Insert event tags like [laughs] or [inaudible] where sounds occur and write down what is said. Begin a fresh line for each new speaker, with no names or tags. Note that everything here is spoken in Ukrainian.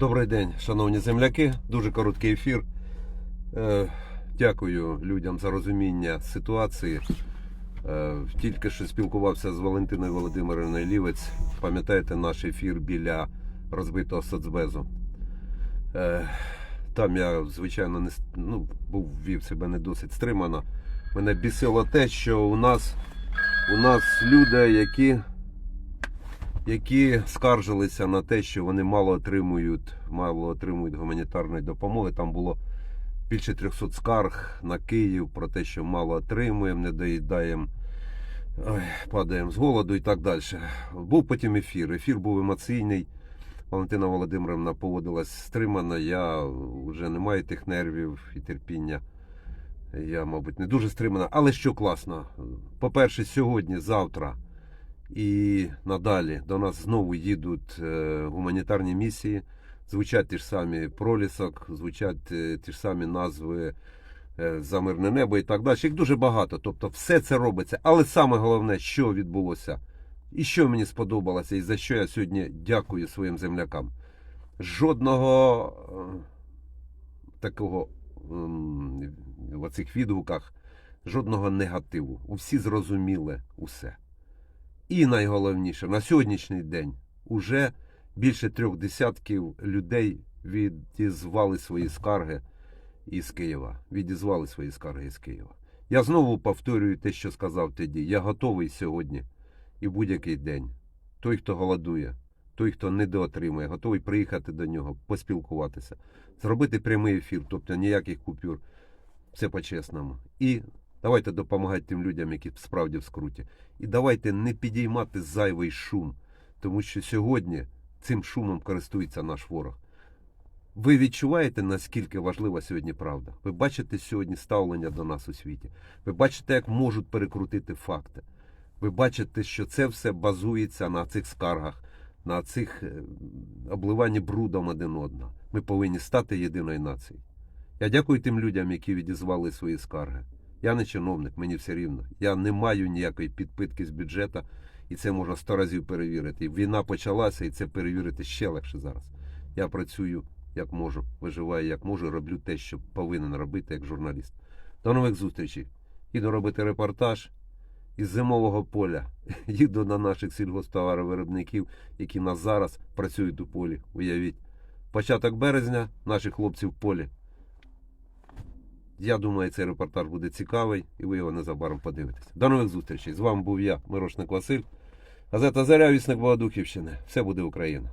Добрий день, шановні земляки. Дуже короткий ефір. Е, Дякую людям за розуміння ситуації. Е, Тільки що спілкувався з Валентиною Володимирівною Лівець. Пам'ятаєте наш ефір біля розбитого соцбезу? Е, Там я, звичайно, не ну, був вів себе не досить стримано. Мене бісило те, що у нас, у нас люди, які які скаржилися на те, що вони мало отримують, мало отримують гуманітарної допомоги. Там було більше 300 скарг на Київ про те, що мало отримуємо, не доїдаємо, падаємо з голоду і так далі. Був потім ефір. Ефір був емоційний. Валентина Володимировна поводилась стримано. Я вже не маю тих нервів і терпіння. Я, мабуть, не дуже стримана. Але що класно. По-перше, сьогодні, завтра і надалі до нас знову їдуть е, гуманітарні місії. Звучать ті ж самі пролісок, звучать е, ті ж самі назви е, за мирне небо і так далі. Їх дуже багато. Тобто, все це робиться. Але саме головне, що відбулося, і що мені сподобалося, і за що я сьогодні дякую своїм землякам. Жодного такого ем, в оцих відгуках, жодного негативу. Усі зрозуміли усе. І найголовніше, на сьогоднішній день уже більше трьох десятків людей відізвали свої скарги із Києва. Відізвали свої скарги із Києва. Я знову повторюю те, що сказав тоді. Я готовий сьогодні і будь-який день. Той, хто голодує, той, хто недоотримує, готовий приїхати до нього, поспілкуватися, зробити прямий ефір, тобто ніяких купюр. Все по-чесному. І давайте допомагати тим людям, які справді в скруті. І давайте не підіймати зайвий шум, тому що сьогодні цим шумом користується наш ворог. Ви відчуваєте, наскільки важлива сьогодні правда? Ви бачите сьогодні ставлення до нас у світі. Ви бачите, як можуть перекрутити факти. Ви бачите, що це все базується на цих скаргах, на цих е, обливанні брудом один одного. Ми повинні стати єдиною нацією. Я дякую тим людям, які відізвали свої скарги. Я не чиновник, мені все рівно. Я не маю ніякої підпитки з бюджету, і це можна сто разів перевірити. Війна почалася, і це перевірити ще легше зараз. Я працюю як можу, виживаю як можу, роблю те, що повинен робити як журналіст. До нових зустрічей. Іду робити репортаж із зимового поля. [laughs] Їду на наших сільгосптоваровиробників, які нас зараз працюють у полі. Уявіть. Початок березня наші хлопці в полі. Я думаю, цей репортаж буде цікавий, і ви його незабаром подивитесь. До нових зустрічей. З вами був я, Мирошник Василь. Газета Заря, вісник Богодухівщини. Все буде Україна.